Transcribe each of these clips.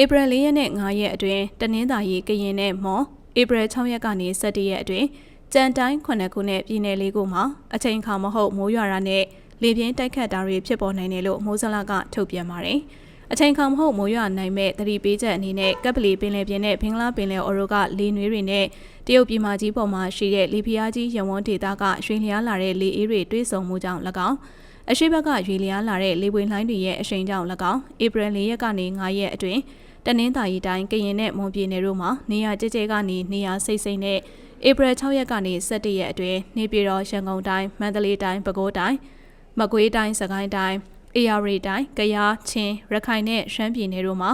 ဧပြီ၄ရက်နဲ့9ရက်အတွင်းတနင်္သာရီကရင်နဲ့မော်ဧပြီ6ရက်ကနေ17ရက်အတွင်းကြံတိုင်း9ခုနဲ့ပြည်နယ်လေးခုမှာအချိန်ခါမဟုတ်မိုးရွာတာနဲ့လေပြင်းတိုက်ခတ်တာတွေဖြစ်ပေါ်နိုင်တယ်လို့မိုးစလကထုတ်ပြန်ပါတယ်။အချိန်ခါမဟုတ်မိုးရွာနိုင်မဲ့သတိပေးချက်အနေနဲ့ကပ်ပလီပင်လယ်ပြင်နဲ့ဘင်္ဂလားပင်လယ်အော်ရိုကလေနွေးတွေနဲ့တရုတ်ပြည်မကြီးပေါ်မှာရှိတဲ့လေဖျားကြီးရဝန်းဒေသကရွှေလျားလာတဲ့လေအေးတွေတွေးဆုံမှုကြောင့်၎င်း အရှိဘက်ကရွေလျားလာတဲ့လေပွေလှိုင်းတွေရဲ့အရှိန်ကြောင့်၎င်းဧပြီ၄ရက်ကနေ9ရက်အတွင်းတနင်္သာရီတိုင်းကရင်နဲ့မွန်ပြည်နယ်တို့မှာနေရာကျကျကနေနေရာစိတ်စိတ်နဲ့ဧပြီ6ရက်ကနေ17ရက်အတွင်းနေပြည်တော်ရန်ကုန်တိုင်းမန္တလေးတိုင်းပဲခူးတိုင်းမကွေးတိုင်းစကိုင်းတိုင်းအေရရီတိုင်းကယားချင်းရခိုင်နဲ့ရှမ်းပြည်နယ်တို့မှာ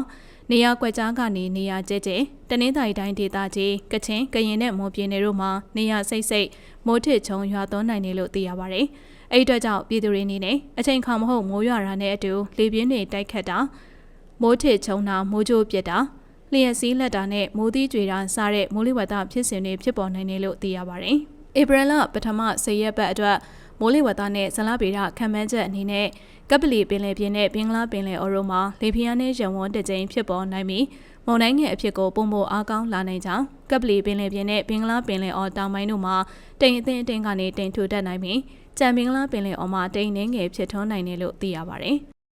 နေရာကွက်ကြားကနေနေရာကျကျတနင်္သာရီတိုင်းဒေသကြီးကချင်ကရင်နဲ့မွန်ပြည်နယ်တို့မှာနေရာစိတ်စိတ်မိုးထစ်ချုံရွာသွန်းနိုင်တယ်လို့သိရပါတယ်။အဲ့ဒီအတွက်ကြောင့်ပြည်သူတွေအနေနဲ့အချိန်ခါမဟုတ်မိုးရွာတာနဲ့အတူလေပြင်းတွေတိုက်ခတ်တာမိုးထစ်ချုံတာမိုးကြိုးပြစ်တာလျှက်စည်းလက်တာနဲ့မိုးသီးကြွေတာစတဲ့မိုးလေဝသဖြစ်စဉ်တွေဖြစ်ပေါ်နိုင်တယ်လို့သိရပါတယ်။ဧပြီလပထမ10ရက်ပတ်အတွက် မိုးလေဝသနဲ့ဇလဗေဒခံမှန်းချက်အနေနဲ့ကပလီပင်လယ်ပြင်နဲ့ဘင်္ဂလားပင်လယ်အော်ရိုမှာလေပြင်းနဲ့ရဝန်းတစ်ကြိမ်ဖြစ်ပေါ်နိုင်ပြီးမုန်တိုင်းငယ်အဖြစ်ကိုပုံမအားကောင်းလာနိုင်ကြောင်းကပလီပင်လယ်ပြင်နဲ့ဘင်္ဂလားပင်လယ်အော်တောင်ပိုင်းတို့မှာတိမ်အထင်အထင်ကနေတိမ်ထူတက်နိုင်ပြီးကြံဘင်္ဂလားပင်လယ်အော်မှာတိမ်နှင်းငယ်ဖြစ်ထွန်းနိုင်တယ်လို့သိရပါတယ်။